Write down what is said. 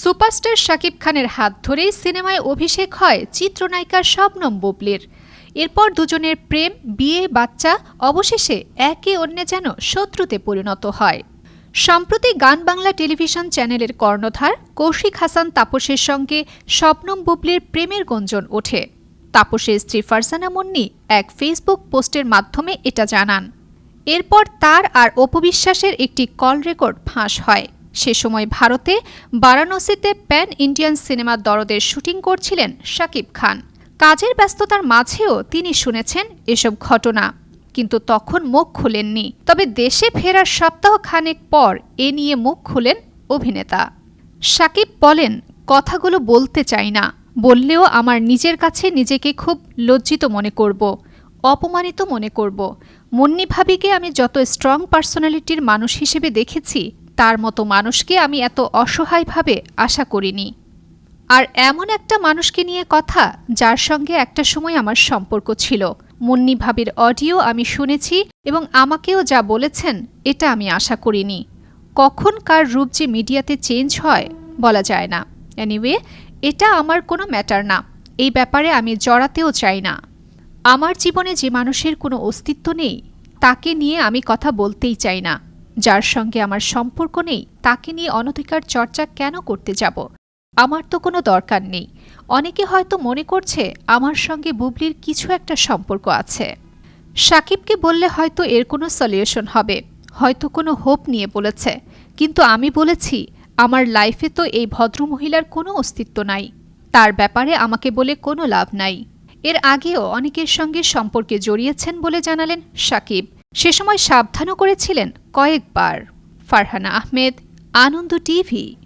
Superstar Shakib খানের হাত ধরেই সিনেমায় অভিষেক হয় চিত্রনায়িকা শবনম বুবলির। এরপর দুজনের প্রেম, বিয়ে, বাচ্চা, অবশেষে একে অন্যে যেন শত্রুতে পরিণত হয়। সম্প্রতি গান বাংলা টেলিভিশন চ্যানেলের কর্ণধার কৌশিক হাসান তাপসের সঙ্গে শবনম বুবলির প্রেমের গঞ্জন ওঠে। তাপসের স্ত্রী ফারজানা মুন্নি এক ফেসবুক পোস্টের মাধ্যমে এটা জানান। এরপর তার আর অপবিশ্বাসের একটি কল রেকর্ড ফাঁস হয়। সে সময় ভারতে বারাণসীতে প্যান ইন্ডিয়ান সিনেমার দরদের শুটিং করছিলেন শাকিব খান। কাজের ব্যস্ততার মাঝেও তিনি শুনেছেন এসব ঘটনা। কিন্তু তখন মুখ খুলেননি। তবে দেশে ফেরার সপ্তাহ খানেক পর এ নিয়ে মুখ খুলেন অভিনেতা। সাকিব বলেন, কথাগুলো বলতে চাই না। বললেও আমার নিজের কাছে নিজেকে খুব লজ্জিত মনে করব, অপমানিত মনে করব। মুন্নি ভাবিকে আমি যত স্ট্রং পার্সোনালিটির মানুষ হিসেবে দেখেছি তার মতো মানুষকে আমি এত অসহায়ভাবে আশা করিনি। আর এমন একটা মানুষকে নিয়ে কথা, যার সঙ্গে একটা সময় আমার সম্পর্ক ছিল। মুন্নি ভাবির অডিও আমি শুনেছি এবং আমাকেও যা বলেছেন, এটা আমি আশা করিনি। কখন কার রূপ যে মিডিয়াতে চেঞ্জ হয়, বলা যায় না। এনিওয়ে এটা আমার কোনো ম্যাটার না। এই ব্যাপারে আমি জড়াতেও চাই না। আমার জীবনে যে মানুষের কোনো অস্তিত্ব নেই, তাকে নিয়ে আমি কথা বলতেই চাই না। যার সঙ্গে আমার সম্পর্ক নেই, তাকে নিয়ে অনধিকার চর্চা কেন করতে যাব? আমার তো কোনো দরকার নেই। অনেকে হয়তো মনে করছে আমার সঙ্গে বুবলির কিছু একটা সম্পর্ক আছে। সাকিবকে বললে হয়তো এর কোনো সলিউশন হবে, হয়তো কোনো হোপ নিয়ে বলেছে। কিন্তু আমি বলেছি, আমার লাইফে তো এই ভদ্রমহিলার কোনো অস্তিত্ব নাই। তার ব্যাপারে আমাকে বলে কোনো লাভ নাই। এর আগেও অনেকের সঙ্গে সম্পর্কে জড়িয়েছেন বলে জানালেন সাকিব। সে সময় সাবধানও করেছিলেন কয়েকবার। ফারহানা আহমেদ আনন্দ টিভি।